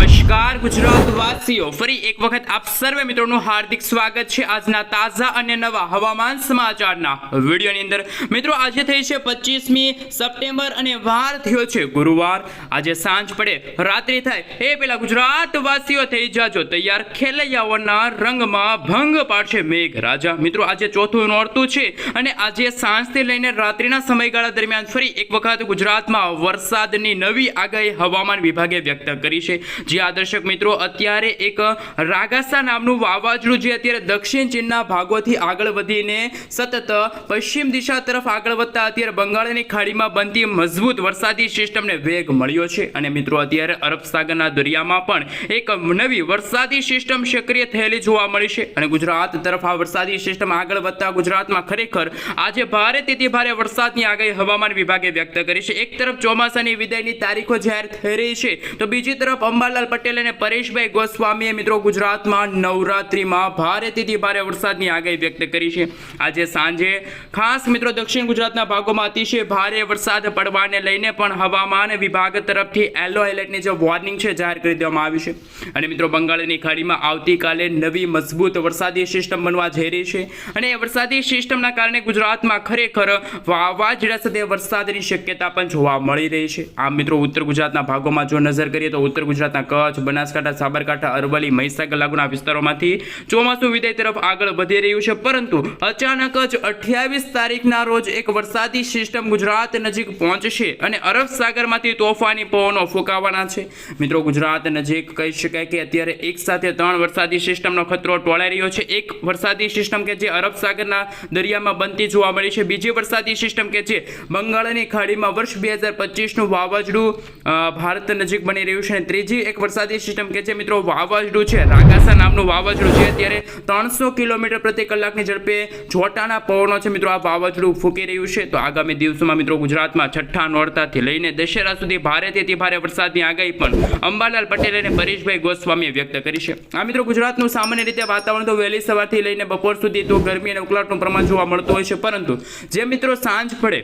much. નમસ્કાર ગુજરાત વાસીઓ ફરી એક વખત આપ સર્વે મિત્રોનું હાર્દિક સ્વાગત છે આજના તાજા અને નવા હવામાન સમાચારના વિડીયોની અંદર. મિત્રો, આજે થઈ છે પચીસમી સપ્ટેમ્બર અને વાર થયો છે ગુરુવાર. આજે સાંજ પડે, રાત્રિ થાય. એ પેલા ગુજરાત વાસીઓ થઈ જાજો તૈયાર. ખેલૈયાઓના રંગમાં ભંગ પાડશે મેઘ રાજા મિત્રો, આજે ચોથું નોરતું છે અને આજે સાંજથી લઈને રાત્રિના સમયગાળા દરમિયાન ફરી એક વખત ગુજરાતમાં વરસાદની નવી આગાહી હવામાન વિભાગે વ્યક્ત કરી છે. જે આ દર્શક મિત્રો, અત્યારે એક રાગાસા નામનું વાવાઝોડું જે અત્યારે દક્ષિણ ચીનના ભાગોથી આગળ વધીને સતત પશ્ચિમ દિશા તરફ આગળ વધતા અત્યારે બંગાળની ખાડીમાં બનતી મજબૂત વરસાદી સિસ્ટમને વેગ મળ્યો છે. અને મિત્રો, અત્યારે અરબ સાગરના દરિયામાં પણ એક નવી વરસાદી સિસ્ટમ સક્રિય થયેલી જોવા મળી છે. અને ગુજરાત તરફ આ વરસાદી સિસ્ટમ આગળ વધતા ગુજરાતમાં ખરેખર આજે ભારે તેથી ભારે વરસાદની આગાહી હવામાન વિભાગે વ્યક્ત કરી છે. એક તરફ ચોમાસાની વિદાયની તારીખો જાહેર થઈ રહી છે, તો બીજી તરફ અંબાલાલ પટેલ અને પરેશભાઈ ગોસ્વામીએ મિત્રો ગુજરાતમાં નવરાત્રીમાં ભારેથી ભારે વરસાદની આગાહી વ્યક્ત કરી છે. આજે સાંજે ખાસ મિત્રો દક્ષિણ ગુજરાતના ભાગોમાં અતિશય ભારે વરસાદ પડવાને લઈને પણ હવામાન વિભાગ તરફથી યલો એલર્ટની જે વોર્નિંગ છે જાહેર કરી દેવામાં આવી છે. અને મિત્રો બંગાળની ખાડીમાં આવતીકાલે નવી મજબૂત વરસાદી સિસ્ટમ બનવા જઈ રહી છે. અને એ વરસાદી સિસ્ટમના કારણે ગુજરાતમાં ખરેખર વાવાઝોડા સાથે વરસાદની શક્યતા પણ જોવા મળી રહી છે. આમ મિત્રો ઉત્તર ગુજરાતના ભાગોમાં જો નજર કરીએ તો ઉત્તર ગુજરાતના કચ્છ બનાસકાંઠા, સાબરકાંઠા, અરવલ્લી, મહીસાગર લાગુના વિસ્તારોમાંથી ચોમાસું વિદાય તરફ આગળ વધી રહ્યું છે. પરંતુ અચાનક જ અઠ્યાવીસ તારીખના રોજ એક વરસાદી સિસ્ટમ ગુજરાત નજીક પહોંચશે અને અરબ સાગરમાંથી તોફાની પવનો ફૂંકાવાના છે. મિત્રો, ગુજરાત નજીક કહી શકાય કે અત્યારે એક સાથે ત્રણ વરસાદી સિસ્ટમનો ખતરો ટોળાઈ રહ્યો છે. એક વરસાદી સિસ્ટમ કે જે અરબ સાગરના દરિયામાં બનતી જોવા મળી છે. બીજી વરસાદી સિસ્ટમ કે જે બંગાળની ખાડીમાં વર્ષ બે હજાર પચીસનું વાવાઝોડું ભારત નજીક બની રહ્યું છે. અને ત્રીજી એક વરસાદી સિસ્ટમ કે છે મિત્રો વાવાઝોડું છે. રાગાસા નામનું વાવાઝોડું છે. અત્યારે ત્રણસો કિલોમીટર પ્રતિ કલાકની ઝડપે જોટાના પવનો છે મિત્રો આ વાવાઝોડું ફૂંકી રહ્યું છે. તો આગામી દિવસોમાં મિત્રો ગુજરાતમાં છઠ્ઠા નોરતાથી લઈને દશેરા સુધી ભારેથી ભારે વરસાદની આગાહી પણ અંબાલાલ પટેલ અને પરેશભાઈ ગોસ્વામીએ વ્યક્ત કરી છે. આ મિત્રો ગુજરાતનું સામાન્ય રીતે વાતાવરણ તો વહેલી સવારથી લઈને બપોર સુધી તો ગરમી અને ઉકળાટનું પ્રમાણ જોવા મળતું હોય છે. પરંતુ જે મિત્રો સાંજ પડે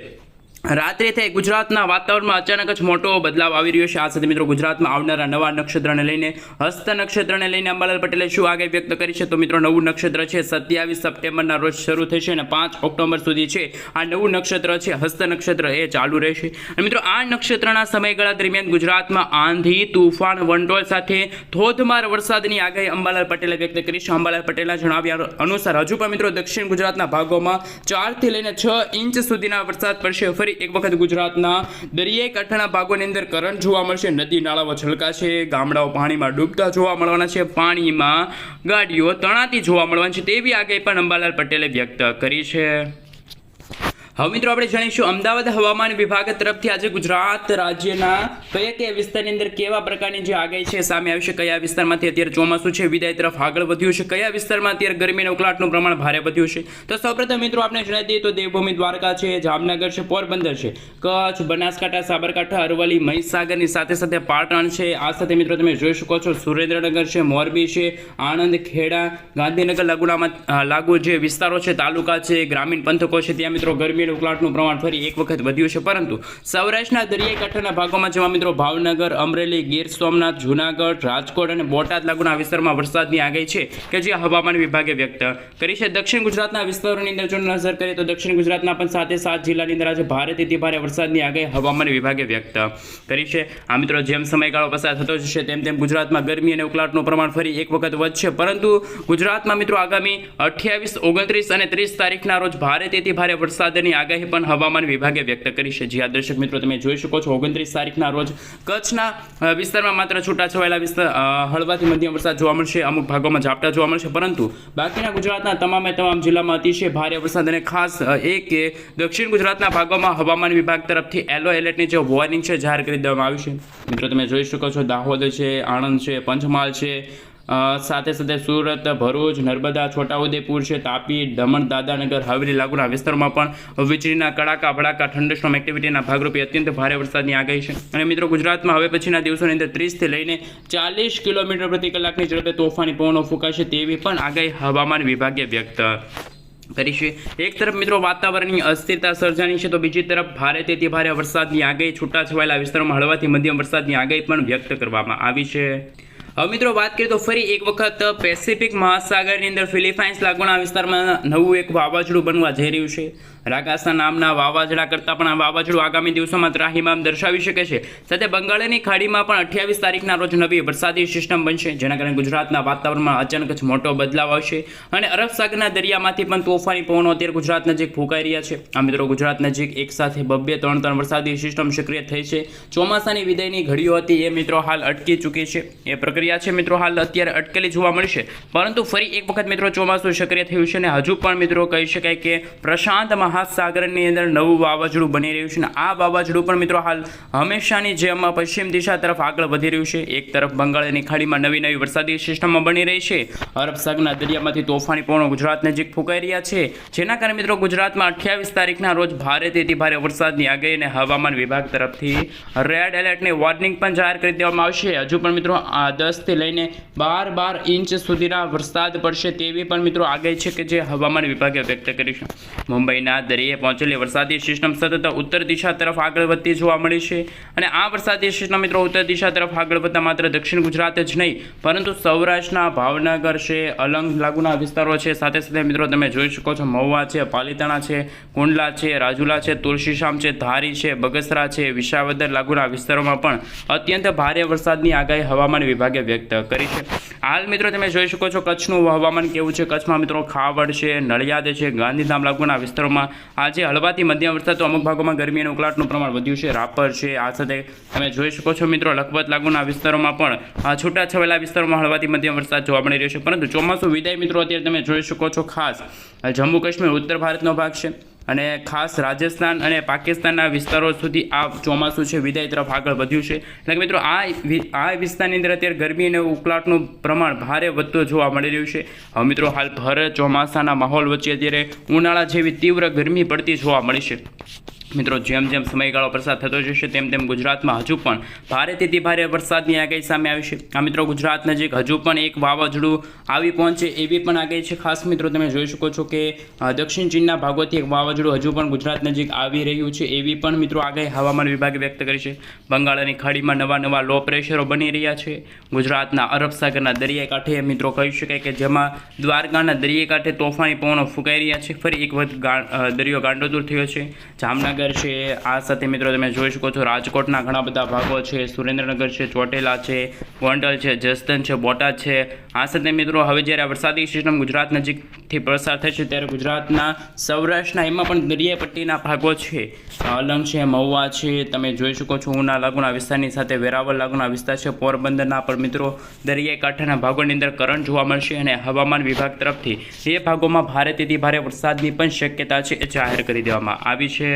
રાત્રે થઈ ગુજરાતના વાતાવરણમાં અચાનક જ મોટો બદલાવ આવી રહ્યો છે. આ સાથે મિત્રો ગુજરાતમાં આવનારા નવા નક્ષત્રને લઈને, હસ્ત નક્ષત્રને લઈને અંબાલાલ પટેલે શું આગાહી વ્યક્ત કરી છે? તો મિત્રો નવું નક્ષત્ર છે, સત્યાવીસ સપ્ટેમ્બરના રોજ શરૂ થશે અને પાંચ ઓક્ટોબર સુધી છે. આ નવું નક્ષત્ર છે, હસ્ત નક્ષત્ર, એ ચાલુ રહેશે. અને મિત્રો આ નક્ષત્રના સમયગાળા દરમિયાન ગુજરાતમાં આંધી, તુફાન વંટોળ સાથે ધોધમાર વરસાદની આગાહી અંબાલાલ પટેલે વ્યક્ત કરી છે. અંબાલાલ પટેલના જણાવ્યા અનુસાર, હજુ પણ મિત્રો દક્ષિણ ગુજરાતના ભાગોમાં ચારથી લઈને છ ઇંચ સુધીના વરસાદ પડશે. ફરી એક વખત ગુજરાતના દરિયાઈ કાંઠાના ભાગોની અંદર કરંટ જોવા મળશે, નદી નાળાઓ છલકાશે, ગામડાઓ પાણીમાં ડૂબતા જોવા મળવાના છે, પાણીમાં ગાડીઓ તણાતી જોવા મળવાની છે, તેવી આગાહી પણ અંબાલાલ પટેલે વ્યક્ત કરી છે. હવે મિત્રો આપણે જાણીશું અમદાવાદ હવામાન વિભાગ તરફથી આજે ગુજરાત રાજ્યના કયા કયા વિસ્તારની અંદર કેવા પ્રકારની જે આગાહી છે સામે આવશે કયા વિસ્તારમાંથી અત્યારે ચોમાસું છે, વિદાય તરફ આગળ વધ્યું છે, કયા વિસ્તારમાં અત્યારે ગરમીના ઉકળાટનું પ્રમાણ ભારે વધ્યું છે. તો સૌપ્રથમ મિત્રો આપણે જણાવી દઈએ તો દેવભૂમિ દ્વારકા છે, જામનગર છે, પોરબંદર છે, કચ્છ, બનાસકાંઠા, સાબરકાંઠા, અરવલ્લી, મહીસાગરની સાથે સાથે પાટણ છે. આ સાથે મિત્રો તમે જોઈ શકો છો સુરેન્દ્રનગર છે, મોરબી છે આણંદ ખેડા ગાંધીનગર લાગુનામાં લાગુ જે વિસ્તારો છે, તાલુકા છે, ગ્રામીણ પંથકો છે, ત્યાં મિત્રો ગરમી અને ઉકળાટનું પ્રમાણ ફરી એક વખત વધ્યું છે. પરંતુ સૌરાષ્ટ્રના દરિયાઈ કાંઠાના ભાગોમાં જેમાં મિત્રો ભાવનગર, અમરેલી, ગીર સોમનાથ, જૂનાગઢ, રાજકોટ અને બોટાદ લાગુના વિસ્તારમાં વરસાદની આગાહી છે કે જે હવામાન વિભાગે વ્યક્ત કરી છે. દક્ષિણ ગુજરાતના વિસ્તારોની અંદર જો નજર કરીએ તો દક્ષિણ ગુજરાતના પણ સાથે સાત જિલ્લાની અંદર આજે ભારેથી ભારે વરસાદની આગાહી હવામાન વિભાગે વ્યક્ત કરી છે. આ મિત્રો જેમ સમયગાળો પસાર થતો જશે તેમ તેમ ગુજરાતમાં ગરમી અને ઉકળાટનું પ્રમાણ ફરી એક વખત વધશે. પરંતુ ગુજરાતમાં મિત્રો આગામી અઠ્યાવીસ, ઓગણત્રીસ અને ત્રીસ તારીખના રોજ ભારેથી ભારે વરસાદની આગાહી પણ હવામાન વિભાગે વ્યક્ત કરી છે. જ્યાં દર્શક મિત્રો, તમે જોઈ શકો છો. ઓગણત્રીસ તારીખના રોજ કચ્છના વિસ્તારમાં માત્ર છૂટાછવાયેલા વિસ્તાર હળવાથી મધ્યમ વરસાદ જોવા મળશે. અમુક ભાગોમાં ઝાપટા જોવા મળશે. પરંતુ બાકીના ગુજરાતના તમામે તમામ જિલ્લામાં અતિશય ભારે વરસાદ અને ખાસ એ કે દક્ષિણ ગુજરાતના ભાગોમાં હવામાન વિભાગ તરફથી એલો એલર્ટની જે વોર્નિંગ છે જાહેર કરી દેવામાં આવ્યું છે. મિત્રો, તમે જોઈ શકો છો. દાહોદ છે, આણંદ છે, પંચમહાલ છે સાથે સાથે સુરત, ભરૂચ, નર્મદા, છોટાઉદેપુર છે, તાપી, દમણ, દાદાનગર હવેલી લાગુના વિસ્તારમાં પણ વીજળીના કડાકા, ભડાકા ઠંડસ્ટોમ એક્ટિવિટીના ભાગરૂપે અત્યંત ભારે વરસાદની આગાહી છે. અને મિત્રો ગુજરાતમાં હવે પછીના દિવસોની અંદર ત્રીસથી લઈને ચાલીસ કિલોમીટર પ્રતિ કલાકની ઝડપે તોફાની પવનો ફૂંકાશે તેવી પણ આગાહી હવામાન વિભાગે વ્યક્ત કરી છે. એક તરફ મિત્રો વાતાવરણની અસ્થિરતા સર્જાની છે તો બીજી તરફ ભારે તેથી ભારે વરસાદની આગાહી છૂટાછવાયેલા વિસ્તારોમાં હળવાથી મધ્યમ વરસાદની આગાહી પણ વ્યક્ત કરવામાં આવી છે. હવે મિત્રો વાત કરીએ તો ફરી એક વખત પેસિફિક મહાસાગરની અંદર ફિલિપાઇન્સ લાગુના વિસ્તારમાં નવું એક વાવાઝોડું બનવા જઈ રહ્યું છે. રાકાસના નામના વાવાઝોડા કરતાં પણ આ વાવાઝોડું આગામી દિવસોમાં ત્રાહિમામ દર્શાવી શકે છે. સાથે બંગાળની ખાડીમાં પણ અઠ્યાવીસ તારીખના રોજ નવી વરસાદી સિસ્ટમ બનશે, જેના કારણે ગુજરાતના વાતાવરણમાં અચાનક જ મોટો બદલાવ આવશે અને અરબ સાગરના દરિયામાંથી પણ તોફાની પવનો અત્યારે ગુજરાત નજીક ફૂંકાઈ રહ્યા છે. આ મિત્રો ગુજરાત નજીક એક સાથે બબ્બે ત્રણ ત્રણ વરસાદી સિસ્ટમ સક્રિય થઈ છે. ચોમાસાની વિદાયની ઘડીઓ હતી, એ મિત્રો હાલ અટકી ચૂકી છે. એ પ્રક્રિયા છે મિત્રો હાલ અત્યારે અટકેલી જોવા મળશે. પરંતુ ફરી એક વખત મિત્રો ચોમાસું સક્રિય થયું છે અને હજુ પણ મિત્રો કહી શકાય કે પ્રશાંત મહાસાગરની અંદર નવું વાવાઝોડું બની રહ્યું છે અને આ વાવાઝોડું પણ મિત્રો હાલ હંમેશાની જેમ પશ્ચિમ દિશા તરફ આગળ વધી રહ્યું છે. એક તરફ બંગાળની ખાડીમાં નવી નવી વરસાદી સિસ્ટમો બની રહી છે. અરબ દરિયામાંથી તોફાની પવનો ગુજરાત નજીક ફૂંકાઈ રહ્યા છે. જેના કારણે મિત્રો ગુજરાતમાં અઠ્યાવીસ તારીખના રોજ ભારેથી ભારે વરસાદની આગાહી અને હવામાન વિભાગ તરફથી રેડ એલર્ટની વોર્નિંગ પણ જાહેર કરી દેવામાં આવશે. હજુ પણ મિત્રો દસથી લઈને બાર બાર ઇંચ સુધીના વરસાદ પડશે તેવી પણ મિત્રો આગાહી છે કે જે હવામાન વિભાગે વ્યક્ત કરી મુંબઈના દરિયે પહોંચેલી વરસાદી સિસ્ટમ સતત ઉત્તર દિશા તરફ આગળ વધતી જોવા મળી છે અને આ વરસાદી સિસ્ટમ મિત્રો ઉત્તર દિશા તરફ આગળ વધતા માત્ર દક્ષિણ ગુજરાત જ નહીં, પરંતુ સૌરાષ્ટ્રના ભાવનગર છે, અલંગ લાગુના વિસ્તારો છે, સાથે સાથે મિત્રો તમે જોઈ શકો છો મહુવા છે, પાલીતાણા છે, કુંડલા છે, રાજુલા છે, તુલસીશામ છે, ધારી છે, બગસરા છે, વિસાવદર લાગુના વિસ્તારોમાં પણ અત્યંત ભારે વરસાદની આગાહી હવામાન વિભાગે વ્યક્ત કરી છે. હાલ મિત્રો તમે જોઈ શકો છો કચ્છનું હવામાન કેવું છે? કચ્છમાં મિત્રો ખાવડ છે, નડિયાદ છે, ગાંધીધામ લાગુના વિસ્તારોમાં આજે હળવાથી મધ્યમ વરસાદ તો અમુક ભાગોમાં ગરમી અને ઉકળાટનું પ્રમાણ વધ્યું છે. રાપર છે, આ સાથે તમે જોઈ શકો છો મિત્રો, લખપત લાગુના વિસ્તારોમાં પણ, આ છૂટાછવાયેલા વિસ્તારોમાં હળવાથી મધ્યમ વરસાદ જોવા મળી રહ્યો છે. પરંતુ ચોમાસું વિદાય મિત્રો, અત્યારે તમે જોઈ શકો છો ખાસ. જમ્મુ કાશ્મીર ઉત્તર ભારતનો ભાગ છે. અને ખાસ રાજસ્થાન અને પાકિસ્તાનના વિસ્તારો સુધી આ ચોમાસું છે, વિદાય તરફ આગળ વધ્યું છે. એટલે કે મિત્રો, આ આ વિસ્તારની અંદર અત્યારે ગરમી અને ઉકળાટનું પ્રમાણ ભારે વધતું જોવા મળી રહ્યું છે. હવે મિત્રો, હાલ ભર ચોમાસાના માહોલ વચ્ચે અત્યારે ઉનાળા જેવી તીવ્ર ગરમી પડતી જોવા મળી છે. મિત્રો, જેમ જેમ સમયગાળો વરસાદ થતો જશે, તેમ તેમ ગુજરાતમાં હજુ પણ ભારેથી ભારે વરસાદની આગાહી સામે આવી છે. આ મિત્રો, ગુજરાત નજીક હજુ પણ એક વાવાઝોડું આવી પહોંચે એવી પણ આગાહી છે. ખાસ મિત્રો, તમે જોઈ શકો છો કે દક્ષિણ ચીનના ભાગોથી એક વાવાઝોડું હજુ પણ ગુજરાત નજીક આવી રહ્યું છે એવી પણ મિત્રો આગાહી હવામાન વિભાગે વ્યક્ત કરી છે. બંગાળની ખાડીમાં નવા નવા લો પ્રેશરો બની રહ્યા છે. ગુજરાતના અરબ સાગરના દરિયાઈ કાંઠે મિત્રો કહી શકાય કે જેમાં દ્વારકાના દરિયાકાંઠે તોફાની પવનો ફૂંકાઈ રહ્યા છે. ફરી એક વખત દરિયો ગાંડોદૂર થયો છે. જામનગર છે, આ સાથે મિત્રો તમે જોઈ શકો છો રાજકોટના ઘણા બધા ભાગો છે, સુરેન્દ્રનગર છે, ચોટેલા છે, ગોંડલ છે જસદન છે, બોટાદ છે. આ સાથે મિત્રો હવે જ્યારે વરસાદી સિસ્ટમ ગુજરાત નજીકથી પ્રસાર થશે ત્યારે ગુજરાતના સૌરાષ્ટ્રના એમાં પણ દરિયાઈ પટ્ટીના ભાગો છે. અલંગ છે, મહુવા છે, તમે જોઈ શકો છો ઉના લાગુના વિસ્તારની સાથે વેરાવળ લાગુના વિસ્તાર છે. પોરબંદરના પણ મિત્રો દરિયાઈ કાંઠાના ભાગોની અંદર કરંટ જોવા મળશે અને હવામાન વિભાગ તરફથી એ ભાગોમાં ભારેથી ભારે વરસાદની પણ શક્યતા છે એ જાહેર કરી દેવામાં આવી છે.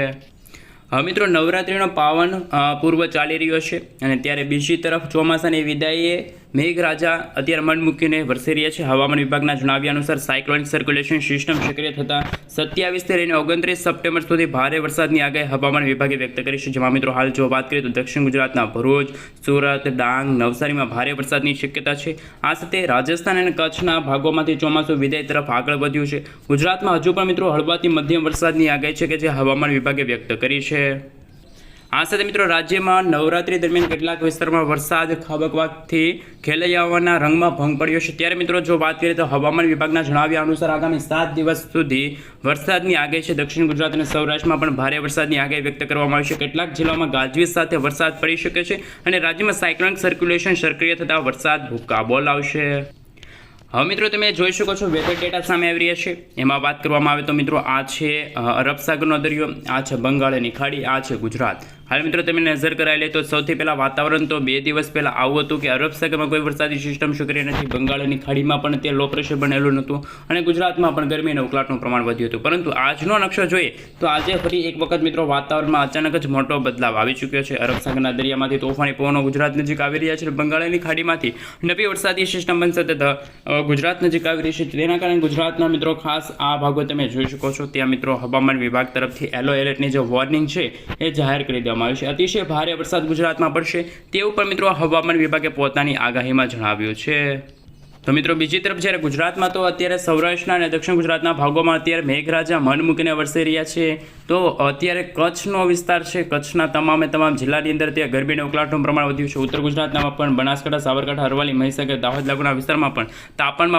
હવે મિત્રો, નવરાત્રિનો પાવન પૂર્વ ચાલી રહ્યો છે અને ત્યારે બીજી તરફ ચોમાસાની વિદાયે મેઘરાજા અત્યારે મન મૂકીને વરસી રહ્યા છે. હવામાન વિભાગના જણાવ્યા અનુસાર સાયક્લોનિક સર્ક્યુલેશન સિસ્ટમ સક્રિય થતાં સત્યાવીસથી લઈને ઓગણત્રીસ સપ્ટેમ્બર સુધી ભારે વરસાદની આગાહી હવામાન વિભાગે વ્યક્ત કરી છે. જેમાં મિત્રો, હાલ જો વાત કરીએ તો દક્ષિણ ગુજરાતના ભરૂચ, સુરત, ડાંગ, નવસારીમાં ભારે વરસાદની શક્યતા છે. આ સાથે રાજસ્થાન અને કચ્છના ભાગોમાંથી ચોમાસું વિદાય તરફ આગળ વધ્યું છે. ગુજરાતમાં હજુ પણ મિત્રો, હળવાથી મધ્યમ વરસાદની આગાહી છે કે જે હવામાન વિભાગે વ્યક્ત કરી છે. આ સાથે મિત્રો, રાજ્યમાં નવરાત્રી દરમિયાન કેટલાક વિસ્તારમાં વરસાદ ખાબકવાથી ખેલૈયાઓના રંગમાં ભંગ પડ્યો છે. ત્યારે મિત્રો, જો વાત કરીએ તો હવામાન વિભાગના જણાવ્યા અનુસાર આગામી સાત દિવસ સુધી વરસાદની આગાહી છે. દક્ષિણ ગુજરાત અને સૌરાષ્ટ્રમાં પણ ભારે વરસાદની આગાહી વ્યક્ત કરવામાં આવી છે. કેટલાક જિલ્લાઓમાં ગાજવીજ સાથે વરસાદ પડી શકે છે અને રાજ્યમાં સાયક્લોનિક સર્ક્યુલેશન સક્રિય થતાં વરસાદ ભૂકા બોલાવશે હવે મિત્રો તમે જોઈ શકો છો વેધર ડેટા સામે આવી રહ્યા છે. એમાં વાત કરવામાં આવે તો મિત્રો આ છે અરબ સાગરનો દરિયો, આ છે બંગાળની ખાડી, આ છે ગુજરાત. હાલ મિત્રો તમે નજર કરાવી લે તો સૌથી પહેલાં વાતાવરણ તો બે દિવસ પહેલાં આવું હતું કે અરબ સાગરમાં કોઈ વરસાદી સિસ્ટમ સક્રિય નથી. બંગાળની ખાડીમાં પણ તે લો પ્રેશર બનેલું નહોતું અને ગુજરાતમાં પણ ગરમી અને ઉકળાટનું પ્રમાણ વધ્યું હતું. પરંતુ આજનો નકશો જોઈએ તો આજે ફરી એક વખત મિત્રો વાતાવરણમાં અચાનક જ મોટો બદલાવ આવી ચૂક્યો છે. અરબ સાગરના દરિયામાંથી તોફાની પવનો ગુજરાત નજીક આવી રહ્યા છે બંગાળની ખાડીમાંથી નવી વરસાદી સિસ્ટમ બનશે તથા ગુજરાત નજીક આવી રહી છે. તેના કારણે ગુજરાતના મિત્રો ખાસ આ ભાગો તમે જોઈ શકો છો. ત્યાં મિત્રો હવામાન વિભાગ તરફથી એલો એલર્ટની જે વોર્નિંગ છે એ જાહેર કરી દેવામાં આવી છે. અતિશય ભારે વરસાદ ગુજરાતમાં પડશે. તેવું પણ મિત્રો હવામાન વિભાગે પોતાની આગાહીમાં જણાવ્યું છે. તો મિત્રો બીજી તરફ જ્યારે ગુજરાતમાં તો અત્યારે સૌરાષ્ટ્રના અને દક્ષિણ ગુજરાતના ભાગોમાં અત્યારે મેઘરાજા મન મૂકીને વરસી રહ્યા છે. તો અત્યારે કચ્છનો વિસ્તાર છે. કચ્છના તમામે તમામ જિલ્લાની અંદર ત્યાં ગરમીને ઉકળાટનું પ્રમાણ વધ્યું છે. ઉત્તર ગુજરાતમાં પણ બનાસકાંઠા, સાબરકાંઠા અરવાલી મહીસાગર, દાહોદ લાગુના વિસ્તારમાં પણ તાપમાનમાં